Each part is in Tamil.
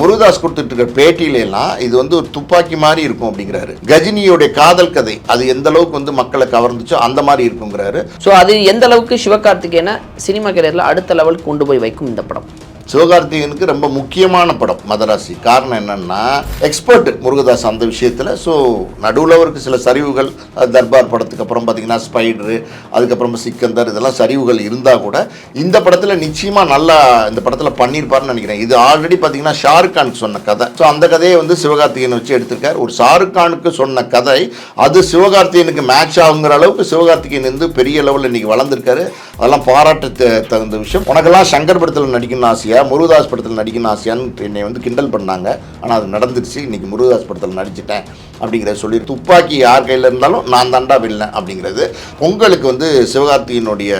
முருகதாஸ் கொடுத்துட்டு இருக்க பேட்டியிலாம் எல்லாம் இது வந்து ஒரு துப்பாக்கி மாதிரி இருக்கும் அப்படிங்கிறாரு. கஜினியோட காதல் கதை அது எந்த அளவுக்கு வந்து மக்களை கவர்ந்துச்சோ அந்த மாதிரி இருக்குங்கிறாரு. ஸோ அது எந்த அளவுக்கு சிவகார்த்திகேயனை சினிமா கரியரில் அடுத்த லெவலுக்கு கொண்டு போய் வைக்கும் இந்த படம்? சிவகார்த்திகேயனுக்கு ரொம்ப முக்கியமான படம் மதராசி. காரணம் என்னன்னா எக்ஸ்பர்ட் முருகதாஸ் அந்த விஷயத்தில் ஸோ நடுவில் அவருக்கு சில சரிவுகள் தர்பார் படத்துக்கு அப்புறம் பார்த்தீங்கன்னா ஸ்பைடரு அதுக்கப்புறம் சிக்கந்தர் இதெல்லாம் சரிவுகள் இருந்தால் கூட இந்த படத்தில் நிச்சயமாக நல்லா இந்த படத்தில் பண்ணியிருப்பார்னு நினைக்கிறேன். இது ஆல்ரெடி பார்த்தீங்கன்னா ஷாருக் கான் சொன்ன கதை. ஸோ அந்த கதையை வந்து சிவகார்த்திகன் வச்சு எடுத்திருக்கார். ஒரு ஷாருக் கானுக்கு சொன்ன கதை அது சிவகார்த்திகனுக்கு மேட்ச் ஆகுங்கிற அளவுக்கு சிவகார்த்திகேயன் வந்து பெரிய லெவலில் இன்னைக்கு வளர்ந்துருக்காரு. அதெல்லாம் பாராட்ட த- தகுந்த விஷயம். உனக்கெல்லாம் சங்கர் படத்தில் நடிக்கணும்னு ஆசையா? முருகதாஸ் படத்தில் நடிக்கணும் ஆசையான்னு என்னை வந்து கிண்டல் பண்ணாங்க. ஆனால் அது நடந்துருச்சு. இன்னைக்கு முருகதாஸ் படத்தில் நடிச்சிட்டேன். அப்படிங்கிறத சொல்லி துப்பாக்கி யார் கையில் இருந்தாலும் நான் தாண்டா வில்லன் அப்படிங்கிறது. உங்களுக்கு வந்து சிவகார்த்தியினுடைய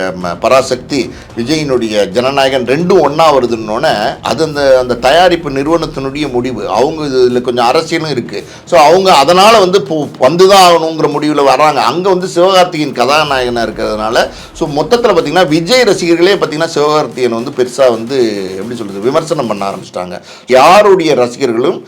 பராசக்தி விஜயினுடைய ஜனநாயகன் ரெண்டும் ஒன்றா வருதுன்னொன்னே அது அந்த அந்த தயாரிப்பு நிறுவனத்தினுடைய முடிவு. அவங்க இதில் கொஞ்சம் அரசியலும் இருக்குது ஸோ அவங்க அதனால் வந்து வந்து தான் ஆகணுங்கிற முடிவில் வராங்க அங்கே வந்து சிவகார்த்திகேயன் கதாநாயகனாக இருக்கிறதுனால ஸோ மொத்தத்தில் பார்த்தீங்கன்னா விஜய் ரசிகர்களே பார்த்தீங்கன்னா சிவகார்த்திகேயன் வந்து பெருசாக வந்து எப்படி சொல்கிறது விமர்சனம் பண்ண ஆரம்பிச்சிட்டாங்க. யாருடைய ரசிகர்களும்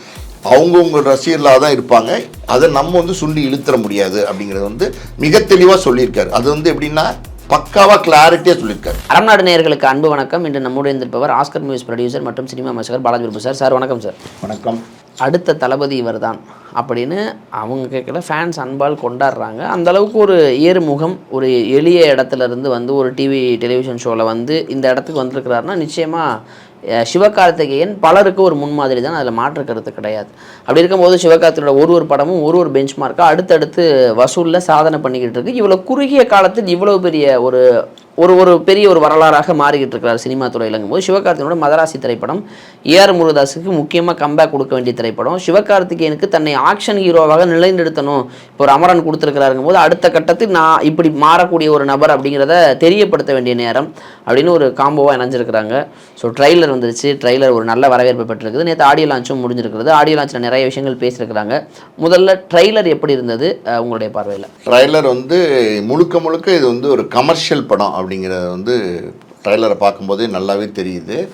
அவங்கவுங்க ரசிகர்களாக தான் இருப்பாங்க. அதை நம்ம வந்து சுண்டி இழுத்துற முடியாது அப்படிங்கிறது வந்து மிக தெளிவாக சொல்லியிருக்காரு. அது வந்து எப்படின்னா பக்காவாக கிளாரிட்டியாக சொல்லியிருக்காரு. அரம்நாடு நேயர்களுக்கு அன்பு வணக்கம். இன்று நம்முடைய இருந்திருப்பவர் ஆஸ்கர் மியூஸ் ப்ரொடியூசர் மற்றும் சினிமா அமைச்சர் பாலாஜி பிரபு சார். சார் வணக்கம் சார். வணக்கம். அடுத்த தளபதி இவர்தான் அப்படின்னு அவங்க கேட்கல. ஃபேன்ஸ் அன்பால் கொண்டாடுறாங்க. அந்த அளவுக்கு ஒரு ஏறுமுகம் ஒரு எளிய இடத்துல இருந்து வந்து ஒரு டிவி டெலிவிஷன் ஷோவில் வந்து இந்த இடத்துக்கு வந்திருக்கிறாருன்னா நிச்சயமாக சிவகார்த்திகேயன் பலருக்கு ஒரு முன்மாதிரி தான் அதில் மாற்று கருத்து கிடையாது. அப்படி இருக்கும்போது சிவகார்த்தியோட ஒரு ஒரு படமும் ஒரு ஒரு பெஞ்ச் மார்க்காக அடுத்தடுத்து வசூலில் சாதனை பண்ணிக்கிட்டு இருக்கு. இவ்வளோ குறுகிய காலத்தில் இவ்வளோ பெரிய ஒரு ஒரு ஒரு பெரிய ஒரு வரலாறாக மாறிக்கிட்டு இருக்கிறார் சினிமா துறையிலங்கும் போது சிவகார்த்திகேயனோட மதராசி திரைப்படம் ஏஆர் முருகதாஸுக்கு முக்கியமாக கம்பேக் கொடுக்க வேண்டிய திரைப்படம். சிவகார்த்திகேயனுக்கு தன்னை ஆக்ஷன் ஹீரோவாக நிலைநிறுத்தணும். இப்போ ஒரு அமரன் கொடுத்துருக்கிறாருங்கும் போது அடுத்த கட்டத்தில் நான் இப்படி மாறக்கூடிய ஒரு நபர் அப்படிங்கிறத தெரியப்படுத்த வேண்டிய நேரம் அப்படின்னு ஒரு காம்போவாக இணைஞ்சிருக்கிறாங்க. ஸோ ட்ரைலர் வந்துருச்சு. ட்ரைலர் ஒரு நல்ல வரவேற்பு பெற்றிருக்குது. நேற்று ஆடியோ லான்ச்சும் முடிஞ்சிருக்கிறது. ஆடியோ லான்ச்சில் நிறைய விஷயங்கள் பேசியிருக்கிறாங்க. முதல்ல ட்ரைலர் எப்படி இருந்தது உங்களுடைய பார்வையில்? ட்ரைலர் வந்து முழுக்க முழுக்க இது வந்து ஒரு கமர்ஷியல் படம் அப்படிங்கிறத வந்து ட்ரைலரை பார்க்கும்போதே நல்லாவே தெரியுது.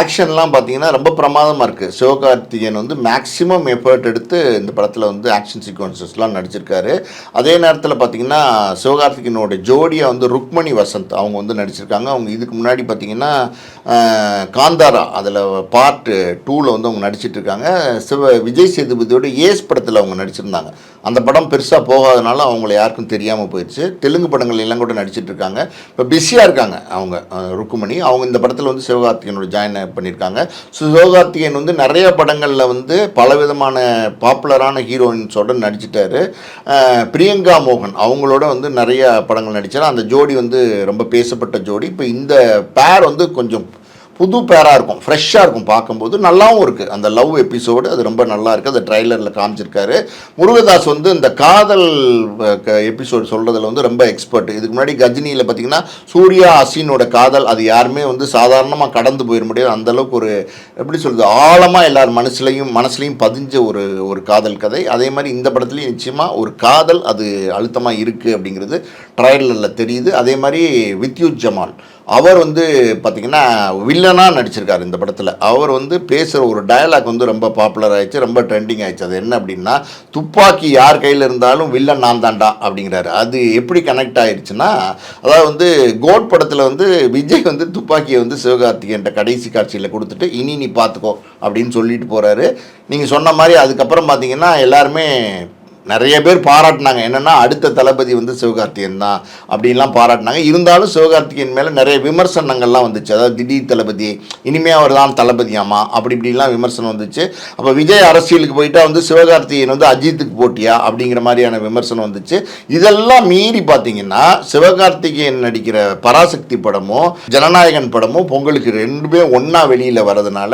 ஆக்ஷன்லாம் பார்த்தீங்கன்னா ரொம்ப பிரமாதமாக இருக்குது சிவகார்த்திகேயன் வந்து மேக்ஸிமம் எஃபர்ட் எடுத்து இந்த படத்தில் வந்து ஆக்ஷன் சீக்வன்சஸ்லாம் நடிச்சிருக்காரு. அதே நேரத்தில் பார்த்தீங்கன்னா சிவகார்த்திகேயனோட ஜோடியாக வந்து ருக்மணி வசந்த் அவங்க வந்து நடிச்சிருக்காங்க. அவங்க இதுக்கு முன்னாடி பார்த்தீங்கன்னா காந்தாரா அதில் பார்ட் டூவில் வந்து அவங்க நடிச்சிட்ருக்காங்க சிவ விஜய் சேதுபதியோட ஏஸ் படத்தில் அவங்க நடிச்சிருந்தாங்க. அந்த படம் பெருசாக போகாதனால அவங்கள யாருக்கும் தெரியாமல் போயிடுச்சு. தெலுங்கு படங்கள் எல்லாம் கூட நடிச்சிட்ருக்காங்க இப்போ பிஸியாக இருக்காங்க அவங்க ருக்குமணி அவங்க இந்த படத்தில் வந்து சிவகார்த்திகேயனோட ஜாயின் பண்ணியிருக்காங்க ஸோ சிவகார்த்திகேயன் வந்து நிறைய படங்களில் வந்து பலவிதமான பாப்புலரான ஹீரோயின்ஸோட நடிச்சிட்டாரு. பிரியங்கா மோகன் அவங்களோட வந்து நிறைய படங்கள் நடித்தார் அந்த ஜோடி வந்து ரொம்ப பேசப்பட்ட ஜோடி. இப்போ இந்த பேர் வந்து கொஞ்சம் புது பேராக இருக்கும் ஃப்ரெஷ்ஷாக இருக்கும் பார்க்கும்போது நல்லாவும் இருக்குது அந்த லவ் எபிசோடு அது ரொம்ப நல்லா இருக்குது அந்த ட்ரைலரில் காமிச்சிருக்காரு. முருகதாஸ் வந்து இந்த காதல் எபிசோடு சொல்கிறதுல வந்து ரொம்ப எக்ஸ்பர்ட் இதுக்கு முன்னாடி கஜினியில் பார்த்தீங்கன்னா சூர்யா அசினோட காதல் அது யாருமே வந்து சாதாரணமாக கடந்து போயிட முடியாது. அந்த அளவுக்கு ஒரு எப்படி சொல்கிறது ஆழமாக எல்லார் மனசுலையும் மனசுலையும் பதிஞ்ச ஒரு ஒரு காதல் கதை. அதே மாதிரி இந்த படத்துலையும் நிச்சயமாக ஒரு காதல் அது அழுத்தமாக இருக்குது அப்படிங்கிறது ட்ரைலரில் தெரியுது. அதே மாதிரி வித்யுத் ஜமால். அவர் வந்து பார்த்திங்கன்னா வில்லனாக நடிச்சிருக்காரு இந்த படத்தில். அவர் வந்து பேசுகிற ஒரு டயலாக் வந்து ரொம்ப பாப்புலர் ஆயிடுச்சு ரொம்ப ட்ரெண்டிங் ஆயிடுச்சு. அது என்ன அப்படின்னா துப்பாக்கி யார் கையில் இருந்தாலும் வில்லன் நான் தாண்டா அப்படிங்கிறாரு. அது எப்படி கனெக்ட் ஆயிடுச்சுன்னா அதாவது வந்து கோட் படத்தில் வந்து விஜய் வந்து துப்பாக்கியை வந்து சிவகார்த்திகேயன்ட்ட கடைசி காட்சியில் கொடுத்துட்டு இனி நீ பார்த்துக்கோ அப்படின்னு சொல்லிட்டு போகிறாரு நீங்கள் சொன்ன மாதிரி அதுக்கப்புறம் பார்த்தீங்கன்னா எல்லாருமே நிறைய பேர் பாராட்டினாங்க. என்னென்னா அடுத்த தளபதி வந்து சிவகார்த்திகேயன் தான் அப்படின்லாம் பாராட்டினாங்க. இருந்தாலும் சிவகார்த்திகேயன் மேலே நிறைய விமர்சனங்கள்லாம் வந்துச்சு. அதாவது திடீர் தளபதி இனிமே அவர் தான் தளபதியாமா? அப்படி இப்படிலாம் விமர்சனம் வந்துச்சு. அப்போ விஜய் அரசியலுக்கு போயிட்டா வந்து சிவகார்த்திகேயன் வந்து அஜித்துக்கு போட்டியா? அப்படிங்கிற மாதிரியான விமர்சனம் வந்துச்சு. இதெல்லாம் மீறி பார்த்தீங்கன்னா சிவகார்த்திகேயன் நடிக்கிற பராசக்தி படமும் ஜனநாயகன் படமும் பொங்கலுக்கு ரெண்டுமே ஒன்றா வெளியில் வரதுனால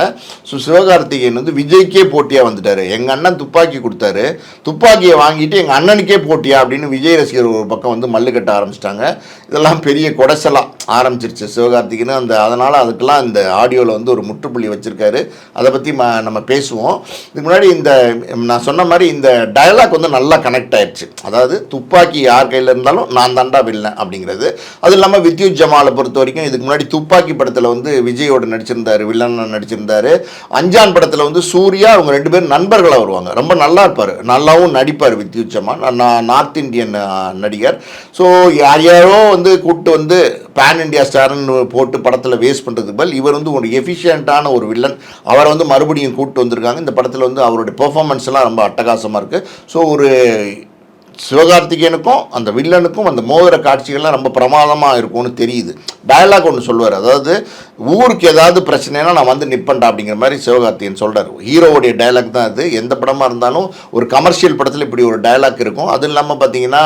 ஸோ சிவகார்த்திகேயன் வந்து விஜய்க்கே போட்டியாக வந்துட்டார். எங்கள் அண்ணன் துப்பாக்கி கொடுத்தாரு. துப்பாக்கியை வாங்கிட்டு எங்கள் அண்ணனுக்கே போட்டியா அப்படின்னு விஜய் ரசிகர் ஒரு பக்கம் வந்து மல்லு கட்ட ஆரம்பிச்சிட்டாங்க. இதெல்லாம் பெரிய கொடைசலாக ஆரம்பிச்சிருச்சு. சிவகார்த்திகேயன் அந்த அதனால் அதுக்கெல்லாம் இந்த ஆடியோவில் வந்து ஒரு முற்றுப்புள்ளி வச்சுருக்காரு. அதை பற்றி ம நம்ம பேசுவோம். இதுக்கு முன்னாடி இந்த நான் சொன்ன மாதிரி இந்த டயலாக் வந்து நல்லா கனெக்ட் ஆயிடுச்சு அதாவது துப்பாக்கி யார் கையில் இருந்தாலும் நான் தாண்டா வில்லன் அப்படிங்கிறது. அது இல்லாமல் வித்யுத் ஜமாலை பொறுத்த வரைக்கும் இதுக்கு முன்னாடி துப்பாக்கி படத்தில் வந்து விஜயோட நடிச்சிருந்தார் வில்லன் நடிச்சிருந்தாரு. அஞ்சான் படத்தில் வந்து சூர்யா அவங்க ரெண்டு பேரும் நண்பர்களாக வருவாங்க. ரொம்ப நல்லா இருப்பார். நல்லாவும் நடிப்பார் வித்யுத் ஜமால். நான் நார்த் இந்தியன் நடிகர். ஸோ யார் யாரோ வந்து கூப்பிட்டு வந்து பேன் இண்டியா ஸ்டார்னு போட்டு படத்தில் வேஸ்ட் பண்ணுறதுக்கு பதில் இவர் வந்து ஒரு எஃபிஷியண்ட்டான ஒரு வில்லன் அவரை வந்து மறுபடியும் கூப்பிட்டு வந்திருக்காங்க. இந்த படத்தில் வந்து அவருடைய பெர்ஃபார்மன்ஸ்லாம் ரொம்ப அட்டகாசமாக இருக்குது ஸோ ஒரு சிவகார்த்திகேயனுக்கும் அந்த வில்லனுக்கும் அந்த மோதிர காட்சிகள்லாம் ரொம்ப பிரமாதமாக இருக்கும்னு தெரியுது. டயலாக் ஒன்று சொல்லுவார். அதாவது ஊருக்கு ஏதாவது பிரச்சனைனா நான் வந்து நிற்பேன்டா அப்படிங்கிற மாதிரி சிவகார்த்திகேயன் சொல்கிறார் ஹீரோவுடைய டயலாக் தான் அது. எந்த படமாக இருந்தாலும் ஒரு கமர்ஷியல் படத்தில் இப்படி ஒரு டயலாக் இருக்கும். அது இல்லாமல் பார்த்தீங்கன்னா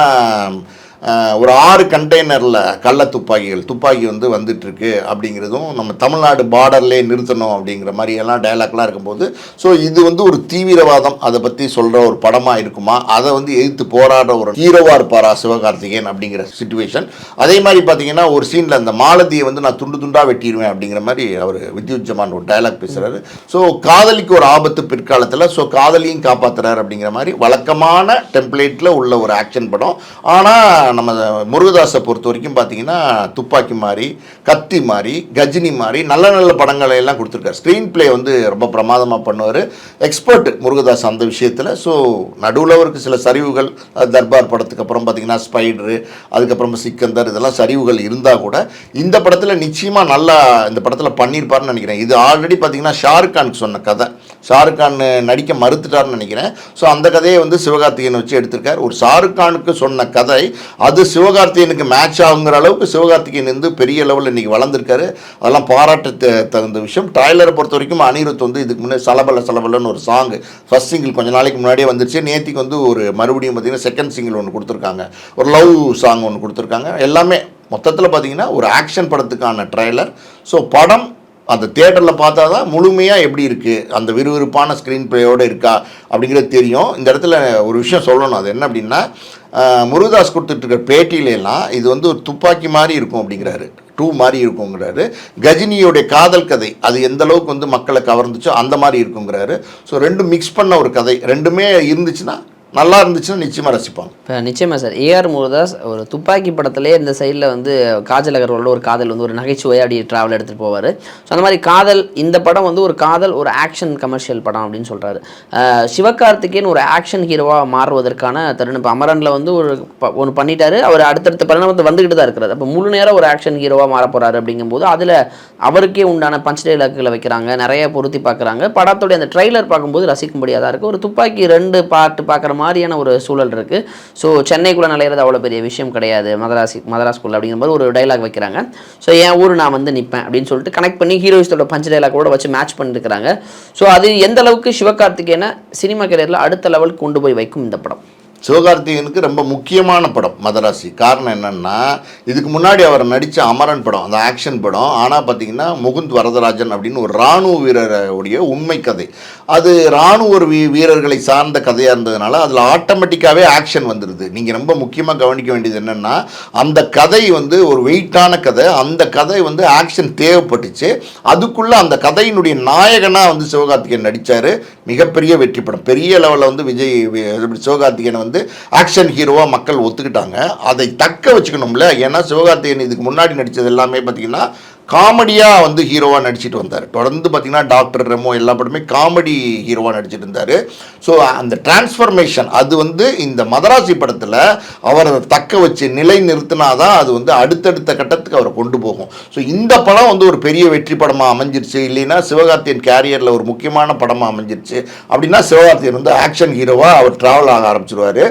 ஒரு ஆறு கண்டெய்னரில் கள்ள துப்பாக்கிகள் துப்பாக்கி வந்து வந்துட்டுருக்கு அப்படிங்கிறதும் நம்ம தமிழ்நாடு பார்டர்லேயே நிறுத்தணும் அப்படிங்கிற மாதிரியெல்லாம் டைலாக்லாம் டயலாக்லாம் இருக்கும்போது ஸோ இது வந்து ஒரு தீவிரவாதம். அதை பற்றி சொல்கிற ஒரு படமாக இருக்குமா? அதை வந்து எதிர்த்து போராடுற ஒரு ஹீரோவாக இருப்பாரா சிவகார்த்திகேயன் அப்படிங்கிற சுச்சுவேஷன் அதே மாதிரி பார்த்தீங்கன்னா ஒரு சீனில் அந்த மாலதியை வந்து நான் துண்டு துண்டாக வெட்டிடுவேன் அப்படிங்கிற மாதிரி அவர் வித்யுத் ஜமான் ஒரு டயலாக் பேசுகிறாரு ஸோ காதலிக்கு ஒரு ஆபத்து பிற்காலத்தில் ஸோ காதலியும் காப்பாற்றுறாரு அப்படிங்கிற மாதிரி வழக்கமான டெம்ப்ளேட்டில் உள்ள ஒரு ஆக்ஷன் படம். ஆனால் நம்ம முருகதாஸை பொறுத்த வரைக்கும் பார்த்தீங்கன்னா துப்பாக்கி மாதிரி கத்தி மாதிரி கஜினி மாதிரி நல்ல நல்ல படங்களை எல்லாம் கொடுத்துருக்காரு. ஸ்க்ரீன் ப்ளே வந்து ரொம்ப பிரமாதமாக பண்ணுவார். எக்ஸ்பர்ட் முருகதாஸ் அந்த விஷயத்தில். ஸோ நடுவில் அவருக்கு சில சரிவுகள் தர்பார் படத்துக்கு அப்புறம் பார்த்தீங்கன்னா ஸ்பைடரு அதுக்கப்புறம் சிக்கந்தர் இதெல்லாம் சரிவுகள் இருந்தால் கூட இந்த படத்தில் நிச்சயமாக நல்லா இந்த படத்தில் பண்ணியிருப்பாருன்னு நினைக்கிறேன். இது ஆல்ரெடி பார்த்தீங்கன்னா ஷாருக் கானுக்கு சொன்ன கதை. ஷாருக் கான் நடிக்க மறுத்துட்டார்னு நினைக்கிறேன். ஸோ அந்த கதையை வந்து சிவகார்த்திகேயன் வச்சு எடுத்திருக்கார். ஒரு ஷாருக் கானுக்கு சொன்ன கதை அது சிவகார்த்திகேயனுக்கு மேட்ச் ஆகுங்கிற அளவுக்கு சிவகார்த்திகேயன் வந்து பெரிய லெவலில் இன்னைக்கு வளர்ந்துருக்காரு. அதெல்லாம் பாராட்ட த- தகுந்த விஷயம். ட்ரைலரை பொறுத்த வரைக்கும் அனிருத் வந்து இதுக்கு முன்னாடி சலபல சலபலன்னு ஒரு சாங் ஃபர்ஸ்ட் சிங்கிள் கொஞ்ச நாளைக்கு முன்னாடியே வந்துருச்சு. நேத்திக்கு வந்து ஒரு மறுபடியும் பார்த்தீங்கன்னா செகண்ட் சிங்கிள் ஒன்று கொடுத்துருக்காங்க. ஒரு லவ் சாங் ஒன்று கொடுத்துருக்காங்க. எல்லாமே மொத்தத்தில் பார்த்தீங்கன்னா ஒரு ஆக்ஷன் படத்துக்கான ட்ரைலர் ஸோ படம் அந்த தேட்டரில் பார்த்தா தான் முழுமையாக எப்படி இருக்குது அந்த விறுவிறுப்பான ஸ்க்ரீன் பிளேயோடு இருக்கா அப்படிங்கிறது தெரியும். இந்த இடத்துல ஒரு விஷயம் சொல்லணும். அது என்ன அப்படின்னா முருகதாஸ் கொடுத்துட்ருக்க பேட்டியிலலாம் இது வந்து ஒரு துப்பாக்கி மாதிரி இருக்கும் அப்படிங்கிறாரு. டூ மாதிரி இருக்குங்கிறாரு. கஜினியோடைய காதல் கதை அது எந்த அளவுக்கு வந்து மக்களை கவர்ந்துச்சோ அந்த மாதிரி இருக்குங்கிறாரு. ஸோ ரெண்டும் மிக்ஸ் பண்ண ஒரு கதை. ரெண்டுமே இருந்துச்சுன்னா நல்லா இருந்துச்சுன்னா நிச்சயமாக ரசிப்பாங்க. இப்போ நிச்சயமாக சார். ஏஆர் முருதாஸ் ஒரு துப்பாக்கி படத்திலே இந்த சைடில் வந்து காஜல் அகர்வாலோட ஒரு காதல் வந்து ஒரு நகைச்சுவையாக அப்படி ட்ராவல் எடுத்துகிட்டு போவார். ஸோ அந்த மாதிரி காதல் இந்த படம் வந்து ஒரு காதல் ஒரு ஆக்ஷன் கமர்ஷியல் படம் அப்படின்னு சொல்கிறாரு சிவகார்த்திகேயன் ஒரு ஆக்ஷன் ஹீரோவாக மாறுவதற்கான தருணம். இப்போ அமரனில் வந்து ஒரு ப- ஒன்று பண்ணிட்டாரு. அவர் அடுத்தடுத்த பரிணாமத்தை வந்துக்கிட்டு தான் இருக்கிறார். அப்போ முழு நேரம் ஒரு ஆக்ஷன் ஹீரோவாக மாற போகிறாரு அப்படிங்கும்போது அதில் அவருக்கே உண்டான பஞ்ச் டைலாக்குகளை வைக்கிறாங்க. நிறைய பொருத்தி பார்க்குறாங்க. படத்துடைய அந்த ட்ரெய்லர் பார்க்கும்போது ரசிக்கும்படியாக தான் இருக்குது ஒரு துப்பாக்கி ரெண்டு பாட்டு பார்க்குற மாதிரியான ஒரு சூழல் இருக்குது ஸோ சென்னைக்குள்ளே நுழையிறது அவ்வளோ பெரிய விஷயம் கிடையாது. மதராசி மதராஸ்குள்ள அப்படிங்கிற மாதிரி ஒரு டைலாக் வைக்கிறாங்க. ஸோ என் ஊர் நான் வந்து நிற்பேன் அப்படின்னு சொல்லிட்டு கனெக்ட் பண்ணி ஹீரோயிஸ்டோட பஞ்ச் டைலாக்கோட வச்சு மேட்ச் பண்ணிருக்கிறாங்க. ஸோ அது எந்த அளவுக்கு சிவகார்த்திகேயனை சினிமா கரியரில் அடுத்த லெவலுக்கு கொண்டு போய் வைக்கும் இந்த படம்? சிவகார்த்திகனுக்கு ரொம்ப முக்கியமான படம் மதராசி. காரணம் என்னென்னா இதுக்கு முன்னாடி அவர் நடித்த அமரன் படம் அந்த ஆக்ஷன் படம். ஆனால் பார்த்தீங்கன்னா முகுந்த் வரதராஜன் அப்படின்னு ஒரு இராணுவ வீரருடைய உண்மை கதை. அது இராணுவ வீ வீரர்களை சார்ந்த கதையாக இருந்ததுனால அதில் ஆட்டோமேட்டிக்காகவே ஆக்ஷன் வந்துடுது நீங்கள் ரொம்ப முக்கியமாக கவனிக்க வேண்டியது என்னென்னா அந்த கதை வந்து ஒரு வெயிட்டான கதை. அந்த கதை வந்து ஆக்ஷன் தேவைப்பட்டுச்சு. அதுக்குள்ளே அந்த கதையினுடைய நாயகனாக வந்து சிவகார்த்திகேயன் நடித்தார் மிகப்பெரிய வெற்றி படம். பெரிய லெவலில் வந்து விஜய் சிவகார்த்திகேயன் சிவகார்த்திகேயனை வந்து ஆக்ஷன் ஹீரோவாக மக்கள் ஒத்துக்கிட்டாங்க. அதை தக்க வச்சுக்கணும்ல. ஏன்னா சிவகார்த்திகேயன் இதுக்கு முன்னாடி நடித்தது எல்லாமே பார்த்தீங்கன்னா காமெடியாக வந்து ஹீரோவாக நடிச்சிட்டு வந்தார். தொடர்ந்து பார்த்தீங்கன்னா டாக்டர் ரெமோ எல்லா படமே காமெடி ஹீரோவாக நடிச்சிட்டு இருந்தார். ஸோ அந்த டிரான்ஸ்ஃபர்மேஷன் அது வந்து இந்த மதராசி படத்தில் அவர் அதை தக்க வச்சு நிலை நிறுத்தினாதான் அது வந்து அடுத்தடுத்த கட்டத்துக்கு அவரை கொண்டு போகும். ஸோ இந்த படம் வந்து ஒரு பெரிய வெற்றி படமாக அமைஞ்சிருச்சு. இல்லைன்னா சிவகார்த்தியன் கேரியரில் ஒரு முக்கியமான படமாக அமைஞ்சிருச்சு. அப்படின்னா சிவகார்த்தியன் வந்து ஆக்ஷன் ஹீரோவாக அவர் ட்ராவல் ஆக ஆரம்பிச்சிருவார்.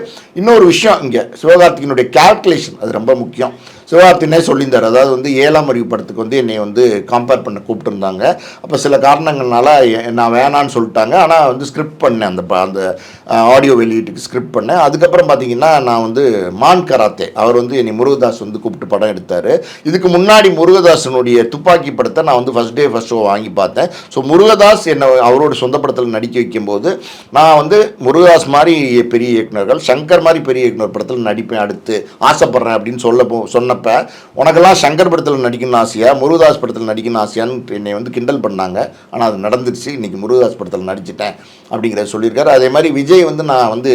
இன்னொரு விஷயம் இங்கே சிவகார்த்திகனுடைய கால்குலேஷன் அது ரொம்ப முக்கியம். சிவகார்த்தினே சொல்லியிருந்தார். அதாவது வந்து ஏழாம் அறிவு படத்துக்கு வந்து என்னை வந்து கம்பேர் பண்ண கூப்பிட்டுருந்தாங்க. அப்போ சில காரணங்கள்னால நான் வேணான்னு சொல்லிட்டாங்க. ஆனால் வந்து ஸ்கிரிப்ட் பண்ணேன். அந்த ப- அந்த ஆடியோ வெளியீட்டுக்கு ஸ்கிரிப்ட் பண்ணேன். அதுக்கப்புறம் பார்த்தீங்கன்னா நான் வந்து மான் கராத்தே அவர் வந்து என்னை முருகதாஸ் வந்து கூப்பிட்டு படம் எடுத்தார். இதுக்கு முன்னாடி முருகதாசனுடைய துப்பாக்கி படத்தை நான் வந்து ஃபஸ்ட் டே ஃபஸ்ட் ஷோ வாங்கி பார்த்தேன். ஸோ முருகதாஸ் என்னை அவரோட சொந்த படத்தில் நடிக்க வைக்கும்போது நான் வந்து முருகதாஸ் மாதிரி பெரிய இயக்குநர்கள் சங்கர் மாதிரி பெரிய இயக்குனர் படத்தில் நடிப்பேன் அடுத்து ஆசைப்பட்றேன் அப்படின்னு சொல்ல சொன்ன அப்போ பண்ணப்ப உனக்கெல்லாம் சங்கர் படத்தில் நடிக்கணும்னு ஆசையா முருகதாஸ் படத்தில் நடிக்கணும்னு ஆசையான்னு என்னை வந்து கிண்டல் பண்ணாங்க. ஆனால் அது நடந்துருச்சு. இன்னைக்கு முருகதாஸ் படத்தில் நடிச்சிட்டேன் அப்படிங்கிறத சொல்லியிருக்காரு. அதே மாதிரி விஜய் வந்து நான் வந்து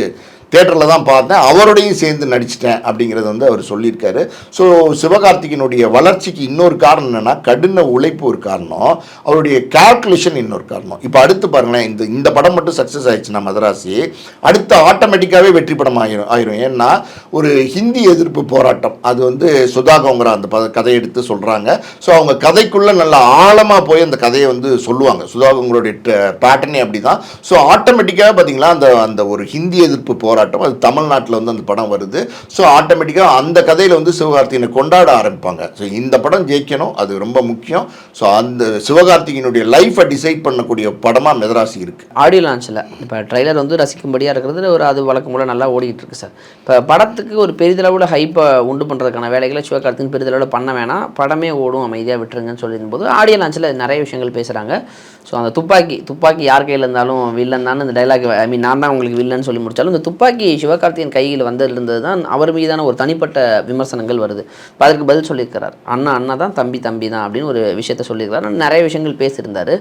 தேட்டரில் தான் பார்த்தேன். அவரோடையும் சேர்ந்து நடிச்சிட்டேன் அப்படிங்கிறத வந்து அவர் சொல்லியிருக்காரு. ஸோ சிவகார்த்திகனுடைய வளர்ச்சிக்கு இன்னொரு காரணம் என்னென்னா கடின உழைப்பு ஒரு காரணம். அவருடைய கால்குலேஷன் இன்னொரு காரணம். இப்போ அடுத்து பாருங்களேன் இந்த இந்த படம் மட்டும் சக்ஸஸ் ஆயிடுச்சுன்னா மதராசி அடுத்து ஆட்டோமேட்டிக்காகவே வெற்றி படம் ஆயிரும் ஆயிரும். ஏன்னா ஒரு ஹிந்தி எதிர்ப்பு போராட்டம். அது வந்து சுதாகோங்கிற அந்த ப கதையை எடுத்து சொல்கிறாங்க ஸோ அவங்க கதைக்குள்ளே நல்லா ஆழமாக போய் அந்த கதையை வந்து சொல்லுவாங்க. சுதாகோங்களுடைய பேட்டர்னே அப்படி தான் ஸோ ஆட்டோமேட்டிக்காக பார்த்தீங்கன்னா அந்த அந்த ஒரு ஹிந்தி எதிர்ப்பு போராட்டம் அது தமிழ்நாட்டில் வந்து அந்த படம் வருது. ஸோ ஆட்டோமேட்டிக்காக அந்த கதையில் வந்து சிவகார்த்திகனை கொண்டாட ஆரம்பிப்பாங்க. ஸோ இந்த படம் ஜெயிக்கணும். அது ரொம்ப முக்கியம். ஸோ அந்த சிவகார்த்திகனுடைய லைஃப்பை டிசைட் பண்ணக்கூடிய படமாக மெதராசி இருக்குது ஆடியோ லான்ச்சில் இப்போ ட்ரைலர் வந்து ரசிக்கும்படியாக இருக்கிறது ஒரு அது வழக்கம் போல் நல்லா ஓடிக்கிட்டு இருக்கு சார் இப்போ படத்துக்கு ஒரு பெரிதளவில் ஹைப்பை உண்டு பண்ணுறதுக்கான வேலைகளை சிவகார்த்திகன் பெரிதளவில் பண்ண வேணாம். படமே ஓடும் அமைதியாக விட்டுருங்கன்னு சொல்லியிருந்தபோது ஆடியோ லான்ச்சில் நிறைய விஷயங்கள் பேசுகிறாங்க ஸோ அந்த துப்பாக்கி துப்பாக்கி யார் கையில் இருந்தாலும் வில்லன் தான். இந்த டைலாக் ஐ மீன் நான் தான் உங்களுக்கு வில்லன்னு சொல்லி முடிச்சாலும் இந்த துப்பாக்கி துப்பாக்கி சிவகார்த்திகேயன் கையில் வந்திருந்தது தான் அவர் மீதான ஒரு தனிப்பட்ட விமர்சனங்கள் வருது. இப்போ அதற்கு பதில் சொல்லியிருக்கிறார். அண்ணா அண்ணா தான் தம்பி தம்பி தான் அப்படின்னு ஒரு விஷயத்த சொல்லியிருக்காரு நிறைய விஷயங்கள் பேசியிருந்தார்.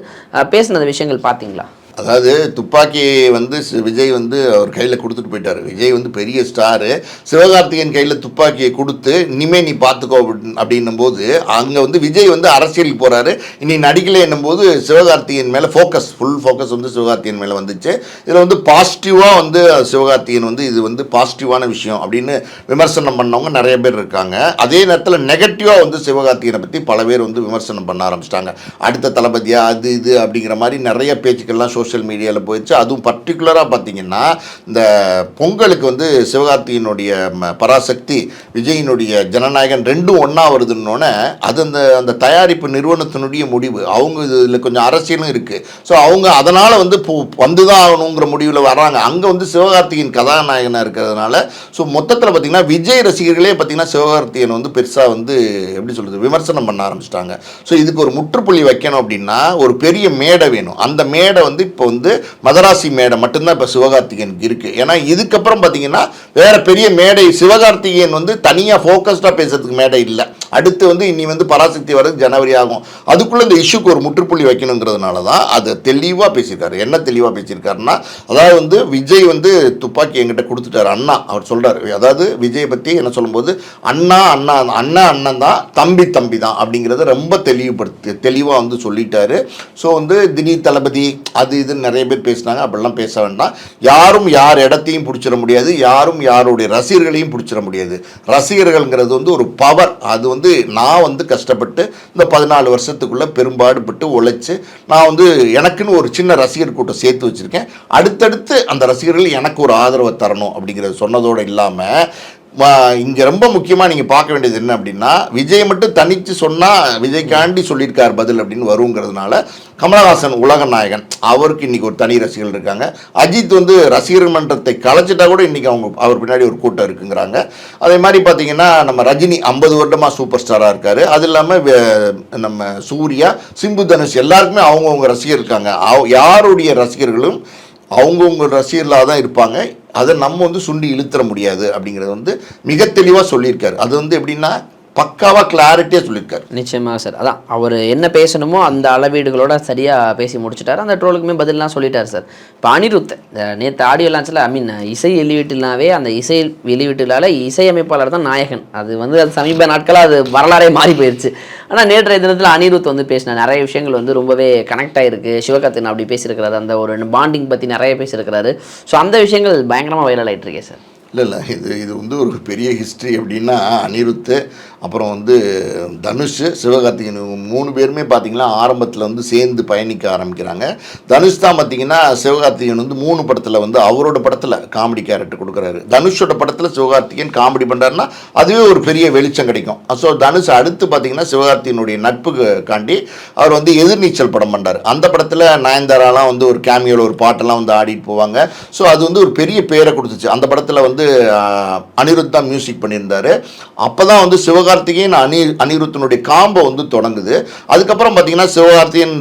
பேசினது விஷயங்கள் பார்த்தீங்களா? அதாவது துப்பாக்கியை வந்து சி- விஜய் வந்து அவர் கையில் கொடுத்துட்டு போயிட்டார். விஜய் வந்து பெரிய ஸ்டாரு. சிவகார்த்திகேயன் கையில் துப்பாக்கியை கொடுத்து இனிமே நீ பார்த்துக்கோ அப்படின்னும் போது அங்கே வந்து விஜய் வந்து அரசியலுக்கு போகிறாரு இனி நடிக்கலை என்னும் போது சிவகார்த்திகேயன் மேலே ஃபோக்கஸ் ஃபுல் ஃபோக்கஸ் வந்து சிவகார்த்திகேயன் மேலே வந்துச்சு. இதில் வந்து பாசிட்டிவாக வந்து சிவகார்த்திகேயன் வந்து இது வந்து பாசிட்டிவான விஷயம் அப்படின்னு விமர்சனம் பண்ணவங்க நிறைய பேர் இருக்காங்க. அதே நேரத்தில் நெகட்டிவாக வந்து சிவகார்த்திகேயனை பற்றி பல பேர் வந்து விமர்சனம் பண்ண ஆரம்பிச்சிட்டாங்க. அடுத்த தளபதியாக அது இது அப்படிங்கிற மாதிரி நிறைய பேச்சுக்கள்லாம் சோஷியல் மீடியாவில் போயிடுச்சு. அதுவும் பர்டிகுலராக பார்த்தீங்கன்னா இந்த பொங்கலுக்கு வந்து சிவகார்த்தியினுடைய ம- பராசக்தி விஜயினுடைய ஜனநாயகன் ரெண்டும் ஒன்றா வருதுன்னொன்னே அது அந்த அந்த தயாரிப்பு நிறுவனத்தினுடைய முடிவு. அவங்க இதில் கொஞ்சம் அரசியலும் இருக்குது ஸோ அவங்க அதனால் வந்து இப்போ வந்து தான் ஆகணுங்கிற முடிவில் வராங்க அங்கே வந்து சிவகார்த்திகேயன் கதாநாயகனாக இருக்கிறதுனால ஸோ மொத்தத்தில் பார்த்தீங்கன்னா விஜய் ரசிகர்களே பார்த்தீங்கன்னா சிவகார்த்தியன் வந்து பெருசாக வந்து எப்படி சொல்கிறது விமர்சனம் பண்ண ஆரம்பிச்சிட்டாங்க. ஸோ இதுக்கு ஒரு முற்றுப்புள்ளி வைக்கணும் அப்படின்னா ஒரு பெரிய மேடை வேணும். அந்த மேடை வந்து இப்போ வந்து மதராசி மேடை மட்டும்தான் இப்போ சிவகார்த்திகேயனுக்கு இருக்குது ஏன்னா இதுக்கப்புறம் பார்த்தீங்கன்னா வேற பெரிய மேடை சிவகார்த்திகேயன் வந்து தனியாக ஃபோக்கஸ்டாக பேசுறதுக்கு மேடை இல்லை. அடுத்து வந்து இனி வந்து பராசக்தி வரது ஜனவரி ஆகும். அதுக்குள்ளே இந்த இஷ்யூக்கு ஒரு முற்றுப்புள்ளி வைக்கணுங்கிறதுனால தான் அதை தெளிவாக பேசியிருக்காரு. என்ன தெளிவாக பேசியிருக்காருன்னா அதாவது வந்து விஜய் வந்து துப்பாக்கி என்கிட்ட கொடுத்துட்டாரு அண்ணா. அவர் சொல்றாரு. அதாவது விஜயை பற்றி என்ன சொல்லும்போது அண்ணா அண்ணா அண்ணா அண்ணன் தான் தம்பி தம்பி தான் அப்படிங்கிறத ரொம்ப தெளிவுபடுத்தி தெளிவாக வந்து சொல்லிட்டாரு. ஸோ வந்து திடீர் தளபதி அது இதுன்னு நிறைய பேர் பேசினாங்க. அப்படிலாம் பேச வேண்டாம். யாரும் யார் இடத்தையும் பிடிச்சிட முடியாது. யாரும் யாருடைய ரசிகர்களையும் பிடிச்சிட முடியாது. ரசிகர்கள்ங்கிறது வந்து ஒரு பவர் அது வந்து நான் வந்து கஷ்டப்பட்டு இந்த பதினாலு வருஷத்துக்குள்ளே பெரும்பாடுபட்டு உழைச்சி நான் வந்து எனக்குன்னு ஒரு சின்ன ரசிகர் கூட்டம் சேர்த்து வச்சிருக்கேன். அடுத்தடுத்து அந்த ரசிகர்கள் எனக்கு ஒரு ஆதரவை தரணும் அப்படிங்கிறத சொன்னதோடு இல்லாமல் இங்கே ரொம்ப முக்கியமாக நீங்கள் பார்க்க வேண்டியது என்ன அப்படின்னா விஜய் மட்டும் தனித்து சொன்னால் விஜய்காண்டி சொல்லியிருக்கார் பதில் அப்படின்னு வருங்கிறதுனால கமலஹாசன் உலக நாயகன். அவருக்கு இன்றைக்கி ஒரு தனி ரசிகர்கள் இருக்காங்க. அஜித் வந்து ரசிகர் மன்றத்தை கலைச்சிட்டா கூட இன்றைக்கி அவங்க அவர் பின்னாடி ஒரு கூட்டம் இருக்குங்கிறாங்க. அதே மாதிரி பார்த்தீங்கன்னா நம்ம ரஜினி ஐம்பது வருடமாக சூப்பர் ஸ்டாராக இருக்கார். அது இல்லாமல் நம்ம சூர்யா சிம்பு தனுஷ் எல்லாருக்குமே அவங்கவுங்க ரசிகர் இருக்காங்க. அவ- யாருடைய ரசிகர்களும் அவங்கவுங்க ரசிகர்களாக தான் இருப்பாங்க. அதை நம்ம வந்து சுண்டி இழுத்துற முடியாது அப்படிங்கிறது வந்து மிக தெளிவாக சொல்லியிருக்காரு. அது வந்து எப்படின்னா பக்காவாக கிளாரிட்டியாக சொல்லியிருக்காரு. நிச்சயமாக சார். அதான் அவர் என்ன பேசணுமோ அந்த அளவீடுகளோட சரியாக பேசி முடிச்சிட்டார். அந்த ட்ரோலுக்குமே பதிலாம் சொல்லிட்டார் சார். இப்போ அனிருத் நேற்று ஆடியோ லான்ச்சில் ஐ மீன் இசை வெளியீட்டுனாவே அந்த இசை வெளியீட்டுலால இசையமைப்பாளர் தான் நாயகன். அது வந்து அது சமீப நாட்களாக அது வரலாறே மாறி போயிடுச்சு ஆனால் நேற்றைய தினத்தில் அனிருத் வந்து பேசின நிறைய விஷயங்கள் வந்து ரொம்பவே கனெக்ட் ஆகிருக்கு சிவகார்த்திகன் அப்படி பேசியிருக்கிறாரு. அந்த ஒரு பாண்டிங் பற்றி நிறைய பேசியிருக்கிறாரு. ஸோ அந்த விஷயங்கள் பயங்கரமாக வைரல் ஆகிட்டு இருக்கே சார். இல்லை இல்லை இது இது வந்து ஒரு பெரிய ஹிஸ்ட்ரி அப்படின்னா அனிருத்து அப்புறம் வந்து தனுஷ் சிவகார்த்திகேயன் மூணு பேருமே பார்த்தீங்கன்னா ஆரம்பத்தில் வந்து சேர்ந்து பயணிக்க ஆரம்பிக்கிறாங்க. தனுஷ் தான் பார்த்தீங்கன்னா சிவகார்த்திகேயன் வந்து மூணு படத்தில் வந்து அவரோட படத்தில் காமெடி கேரக்டர் கொடுக்குறாரு. தனுஷோட படத்தில் சிவகார்த்திகேயன் காமெடி பண்ணுறாருன்னா அதுவே ஒரு பெரிய வெளிச்சம் கிடைக்கும். ஸோ தனுஷ் அடுத்து பார்த்தீங்கன்னா சிவகார்த்திகனுடைய நட்புக்கு காண்டி அவர் வந்து எதிர்நீச்சல் படம் பண்ணுறாரு அந்த படத்தில் நயன்தாராலாம் வந்து ஒரு கேமியோவில் ஒரு பாட்டெல்லாம் வந்து ஆடிட்டு போவாங்க. ஸோ அது வந்து ஒரு பெரிய பேரை கொடுத்துச்சு. அந்த படத்தில் வந்து வந்து அனிருத் தான் மியூசிக் பண்ணியிருந்தாரு. அப்போ தான் வந்து சிவகார்த்திகேயன் அனி அனிருத்தினுடைய காம்போ வந்து தொடங்குது. அதுக்கப்புறம் பார்த்தீங்கன்னா சிவகார்த்திகேயன்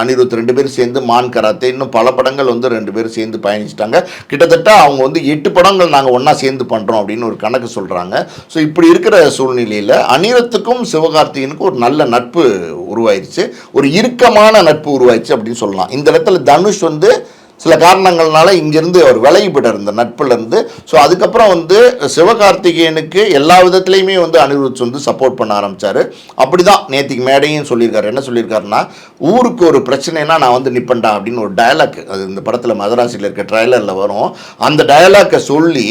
அனிருத் ரெண்டு பேரும் சேர்ந்து மான் கராத்தே இன்னும் பல படங்கள் வந்து ரெண்டு பேரும் சேர்ந்து பயணிச்சிட்டாங்க. கிட்டத்தட்ட அவங்க வந்து எட்டு படங்கள் நாங்கள் ஒன்றா சேர்ந்து பண்ணுறோம் அப்படின்னு ஒரு கணக்கு சொல்கிறாங்க ஸோ இப்படி இருக்கிற சூழ்நிலையில் அனிருத்துக்கும் சிவகார்த்திகனுக்கும் ஒரு நல்ல நட்பு உருவாயிருச்சு. ஒரு இறுக்கமான நட்பு உருவாயிருச்சு அப்படின்னு சொல்லலாம். இந்த இடத்துல தனுஷ் வந்து சில காரணங்கள்னால இங்கிருந்து அவர் விலகி போயிட்டார் இந்த நட்புலேருந்து. ஸோ அதுக்கப்புறம் வந்து சிவகார்த்திகேயனுக்கு எல்லா விதத்துலையுமே வந்து அனிருத் வந்து சப்போர்ட் பண்ண ஆரம்பிச்சாரு. அப்படிதான் நேத்திக்கு மேடையும் சொல்லியிருக்காரு. என்ன சொல்லியிருக்காருன்னா ஊருக்கு ஒரு பிரச்சனைனா நான் வந்து நிப்பண்டா அப்படின்னு ஒரு டயலாக் அது இந்த படத்தில் மதராசியில் இருக்க ட்ரைலரில் வரும். அந்த டயலாக்கை சொல்லி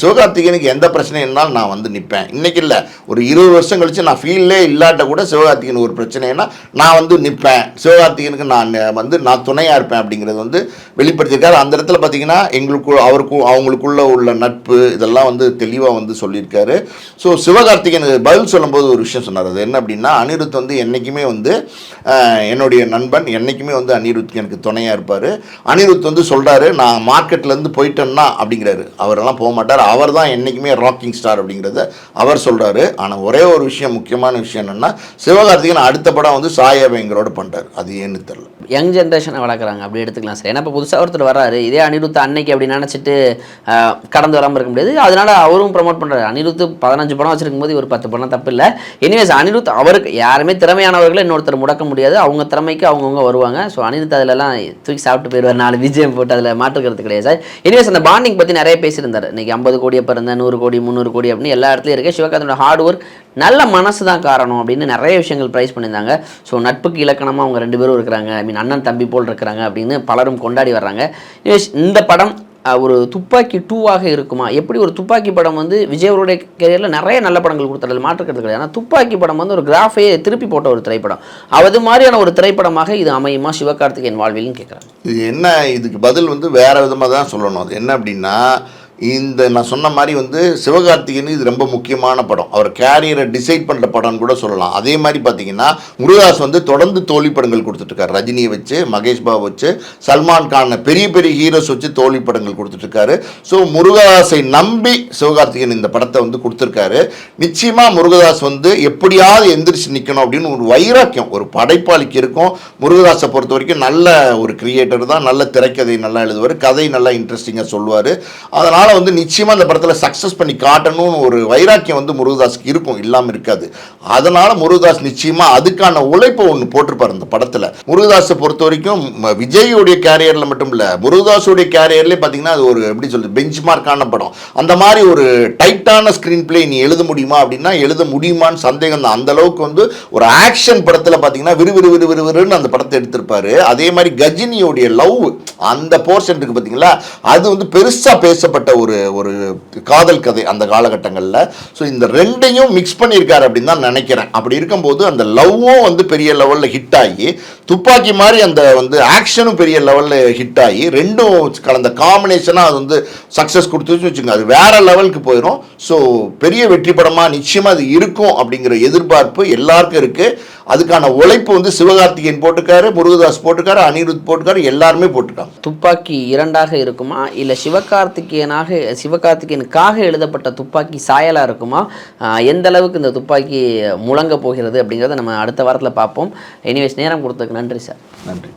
சிவகார்த்திகேயனுக்கு எந்த பிரச்சனைனாலும் நான் வந்து நிற்பேன் இன்றைக்கி இல்லை. ஒரு இருபது வருஷம் கழிச்சு நான் ஃபீல்லே இல்லாட்ட கூட சிவகார்த்திகேயன் ஒரு பிரச்சனைனா நான் வந்து நிற்பேன் சிவகார்த்திகேயனுக்கு நான் வந்து நான் துணையாக இருப்பேன் அப்படிங்கிறது வந்து வெளிப்படுத்தியிருக்காரு. அந்த இடத்துல பார்த்தீங்கன்னா எங்களுக்கு அவருக்கும் அவங்களுக்குள்ள உள்ள நட்பு இதெல்லாம் வந்து தெளிவாக வந்து சொல்லியிருக்காரு. ஸோ சிவகார்த்திகேயனுக்கு பதில் சொல்லும்போது ஒரு விஷயம் சொன்னார். அது என்ன அப்படின்னா அனிருத் வந்து என்றைக்குமே வந்து என்னுடைய நண்பன் என்றைக்குமே வந்து அனிருத் எனக்கு துணையாக இருப்பார். அனிருத் வந்து சொல்கிறாரு நான் மார்க்கெட்லேருந்து போயிட்டேன்னா அப்படிங்கிறாரு. அவரெல்லாம் போக மாட்டார். அவர் தான் என்றைக்குமே ராக்கிங் ஸ்டார் அப்படிங்கிறத அவர் சொல்கிறாரு ஆனால் ஒரே ஒரு விஷயம் முக்கியமான விஷயம் என்னென்னா சிவகார்த்திகேயன் அடுத்த படம் வந்து சாயாபயங்கரோட பண்ணிட்டார் அது ஏன்னு தெரில யங் ஜென்ரேஷனை வளர்க்குறாங்க. அப்படி எடுத்துக்கலாம் சார். ஏன்னா இப்போ புதுசாக ஒருத்தர் வர்றாரு. இதே அனிருத் அன்னைக்கு அப்படி நினச்சிட்டு கடந்து வராமல் இருக்க முடியாது. அதனால அவரும் ப்ரமோட் பண்ணுறாரு அனிருத் பதினஞ்சு படம் வச்சிருக்கும் போது ஒரு பத்து படம் தப்பு இல்லை. எனிவேஸ் அனிருத் அவருக்கு யாருமே திறமையானவர்களை இன்னொருத்தர் முடக்க முடியாது. அவங்க திறமைக்கு அவங்கவுங்க வருவாங்க. ஸோ அனிருத் அதிலலாம் தூக்கி சாப்பிட்டு போயிடுவார். நாலு விஜயம் போட்டு அதில் மாற்றுக்கிறது கிடையாது சார். எனிவேஸ் அந்த பாண்டிங் பற்றி நிறைய பேசியிருந்தார். இன்னைக்கு ஐம்பது கோடி அப்போ இருந்தேன் நூறு கோடி முந்நூறு கோடி அப்படின்னு எல்லா இடத்துலையும் இருக்கு. சிவகாந்தோட ஹார்ட் ஒர்க் நல்ல மனசு தான் காரணம் அப்படின்னு நிறைய விஷயங்கள் ப்ரைஸ் பண்ணியிருந்தாங்க. ஸோ நட்புக்கு இலக்கணமாக அவங்க ரெண்டு பேரும் இருக்கிறாங்க. ஐ மீன் அண்ணன் தம்பி போல் இருக்கிறாங்க அப்படின்னு பலரும் கொண்டாடி வர்றாங்க. இந்த படம் ஒரு துப்பாக்கி டூவாக இருக்குமா? எப்படி ஒரு துப்பாக்கி படம் வந்து விஜய் அவருடைய நிறைய நல்ல படங்கள் கொடுத்ததில் மாற்றுக்கிறது கிடையாது. ஆனால் துப்பாக்கி படம் வந்து ஒரு கிராஃபையே திருப்பி போட்ட ஒரு திரைப்படம். அது மாதிரியான ஒரு திரைப்படமாக இது அமையுமா? சிவகார்த்திகேயன் வாழ்வில்னு கேட்குறாங்க இது என்ன இதுக்கு பதில் வந்து வேறு விதமாக தான் சொல்லணும். அது என்ன அப்படின்னா இந்த நான் சொன்ன மாதிரி வந்து சிவகார்த்திகேயன் இது ரொம்ப முக்கியமான படம். அவர் கேரியரை டிசைட் பண்ணுற படம்னு கூட சொல்லலாம். அதே மாதிரி பார்த்தீங்கன்னா முருகதாஸ் வந்து தொடர்ந்து தோழி படங்கள் கொடுத்துட்ருக்காரு ரஜினியை வச்சு மகேஷ் பாபு வச்சு சல்மான் கான் பெரிய பெரிய ஹீரோஸ் வச்சு தோழி படங்கள் கொடுத்துட்ருக்காரு ஸோ முருகதாஸை நம்பி சிவகார்த்திகேயன் இந்த படத்தை வந்து கொடுத்துருக்காரு. நிச்சயமாக முருகதாஸ் வந்து எப்படியாவது எந்திரிச்சு நிற்கணும் அப்படின்னு ஒரு வைராக்கியம் ஒரு படைப்பாளிக்கு இருக்கும். முருகதாஸை பொறுத்த வரைக்கும் நல்ல ஒரு கிரியேட்டர் தான். நல்ல திரைக்கதை நல்லா எழுதுவார். கதை நல்லா இன்ட்ரெஸ்டிங்காக சொல்லுவார். அதனால் வந்து நிச்சயமாக அந்த படத்தில் சக்ஸஸ் பண்ணி காட்டணும்னு ஒரு வைராக்கியம் வந்து முருகதாஸ்க்கு இருக்கும் இல்லாமல் இருக்காது. அதனால் முருகதாஸ் நிச்சயமாக அதுக்கான உழைப்பை ஒன்று போட்டிருப்பார் இந்த படத்தில். முருகதாஸை பொறுத்த வரைக்கும் ம- கேரியரில் மட்டும் இல்லை முருகதாஸோடைய கேரியர்லேயே பார்த்தீங்கன்னா அது ஒரு எப்படி சொல்றது பெஞ்ச் மார்க்கான படம். அந்த மாதிரி ஒரு டைட்டான ஸ்க்ரீன் பிளே நீ எழுத முடியுமா அப்படின்னா எழுத முடியுமான்னு சந்தேகம் தான். அந்த அளவுக்கு வந்து ஒரு ஆக்ஷன் படத்தில் பார்த்தீங்கன்னா விறுவிறு விறு விறுவிறுன்னு அந்த படத்தை எடுத்திருப்பாரு. அதே மாதிரி கஜினியோடைய லவ் அந்த போர்ஷன் இருக்கு பார்த்தீங்களா அது வந்து பெருசாக பேசப்பட்ட ஒரு ஒரு காதல் கதை அந்த காலகட்டங்களில். ஸோ இந்த ரெண்டையும் மிக்ஸ் பண்ணியிருக்காரு அப்படின்னு தான் நினைக்கிறேன். அப்படி இருக்கும்போது அந்த லவ்வும் வந்து பெரிய லெவலில் ஹிட் ஆகி துப்பாக்கி மாதிரி அந்த வந்து ஆக்ஷனும் பெரிய லெவலில் ஹிட் ஆகி ரெண்டும் கலந்த காம்பினேஷனாக அது வந்து சக்ஸஸ் கொடுத்துச்சு வச்சுங்க அது வேற லெவலுக்கு போயிடும் ஸோ பெரிய வெற்றி படமாக நிச்சயமாக அது இருக்கும் அப்படிங்கிற எதிர்பார்ப்பு எல்லாருக்கும் இருக்குது அதுக்கான உழைப்பு வந்து சிவகார்த்திகேயன் போட்டுக்காரு முருகதாஸ் போட்டுக்காரு அனிருத் போட்டுக்காரு எல்லாருமே போட்டுருக்காங்க. துப்பாக்கி இரண்டாக இருக்குமா? இல்லை சிவகார்த்திகேயனாக சிவகார்த்திகேயனுக்காக எழுதப்பட்ட துப்பாக்கி சாயலாக இருக்குமா? எந்த அளவுக்கு இந்த துப்பாக்கி முழங்க போகிறது அப்படிங்கிறத நம்ம அடுத்த வாரத்தில் பார்ப்போம். எனிவேஸ் நேரம் கொடுத்ததுக்கு நன்றி சார். நன்றி.